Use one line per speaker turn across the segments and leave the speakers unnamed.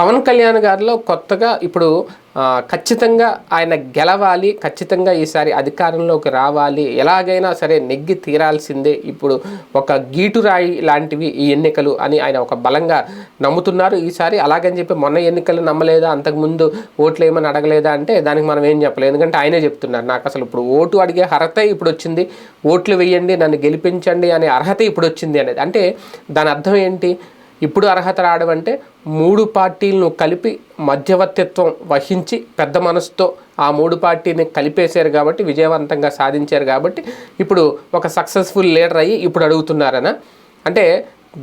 పవన్ కళ్యాణ్ గారిలో కొత్తగా ఇప్పుడు ఖచ్చితంగా ఆయన గెలవాలి ఖచ్చితంగా ఈసారి అధికారంలోకి రావాలి ఎలాగైనా సరే నెగ్గి తీరాల్సిందే ఇప్పుడు ఒక గీటురాయి లాంటివి ఈ ఎన్నికలు అని ఆయన ఒక బలంగా నమ్ముతున్నారు. ఈసారి అలాగని చెప్పి మొన్న ఎన్నికలు నమ్మలేదా అంతకుముందు ఓట్లు ఏమని అడగలేదా అంటే దానికి మనం ఏం చెప్పలేదు ఎందుకంటే ఆయనే చెప్తున్నారు నాకు అసలు ఇప్పుడు ఓటు అడిగే అర్హత ఇప్పుడు వచ్చింది ఓట్లు వేయండి నన్ను గెలిపించండి అనే అర్హత ఇప్పుడు వచ్చింది అనేది. అంటే దాని అర్థం ఏంటి? ఇప్పుడు అర్హత రావడం అంటే మూడు పార్టీలను కలిపి మధ్యవర్తిత్వం వహించి పెద్ద మనసుతో ఆ మూడు పార్టీని కలిపేశారు కాబట్టి విజయవంతంగా సాధించారు కాబట్టి ఇప్పుడు ఒక సక్సెస్ఫుల్ లీడర్ అయ్యి ఇప్పుడు అడుగుతున్నారనా. అంటే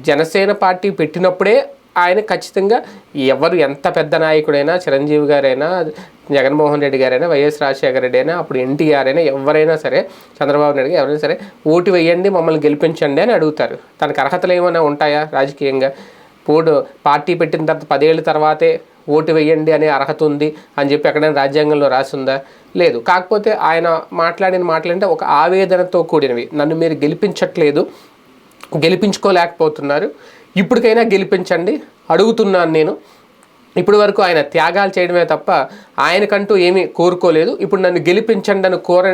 జనసేన పార్టీ పెట్టినప్పుడే ఆయన ఖచ్చితంగా ఎవరు ఎంత పెద్ద నాయకుడైనా చిరంజీవి గారైనా జగన్మోహన్ రెడ్డి గారైనా వైఎస్ రాజశేఖర రెడ్డి అయినా అప్పుడు ఎన్టీఆర్ అయినా ఎవరైనా సరే చంద్రబాబు నాయుడు గారు ఎవరైనా సరే ఓటు వేయండి మమ్మల్ని గెలిపించండి అని అడుగుతారు. తనకు అర్హతలు ఏమైనా ఉంటాయా రాజకీయంగా? పోడు పార్టీ పెట్టిన తర్వాత పదేళ్ళ తర్వాతే ఓటు వేయండి అనే అర్హత ఉంది అని చెప్పి ఎక్కడైనా రాజ్యాంగంలో రాసిందా? లేదు. కాకపోతే ఆయన మాట్లాడిన మాటలంటే ఒక ఆవేదనతో కూడినవి. నన్ను మీరు గెలిపించట్లేదు గెలిపించుకోలేకపోతున్నారు ఇప్పటికైనా గెలిపించండి అడుగుతున్నాను నేను. ఇప్పటి వరకు ఆయన త్యాగాలు చేయడమే తప్ప ఆయనకంటూ ఏమీ కోరుకోలేదు. ఇప్పుడు నన్ను గెలిపించండి అని కోర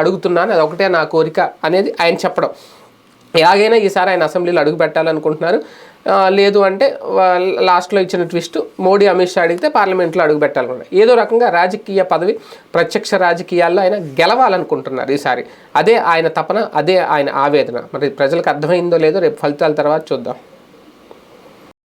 అడుగుతున్నాను. అది ఒకటే నా కోరిక అనేది ఆయన చెప్పడం. ఎలాగైనా ఈసారి ఆయన అసెంబ్లీలో అడుగు పెట్టాలనుకుంటున్నారు. లేదు అంటే లాస్ట్లో ఇచ్చిన ట్విస్ట్ మోడీ అమిత్ షా అడిగితే పార్లమెంట్లో అడుగు పెట్టాలనుకుంటున్నారు. ఏదో రకంగా రాజకీయ పదవి ప్రత్యక్ష రాజకీయాల్లో ఆయన గెలవాలనుకుంటున్నారు ఈసారి. అదే ఆయన తపన అదే ఆయన ఆవేదన. మరి ప్రజలకు అర్థమైందో లేదో రేపు ఫలితాల తర్వాత చూద్దాం.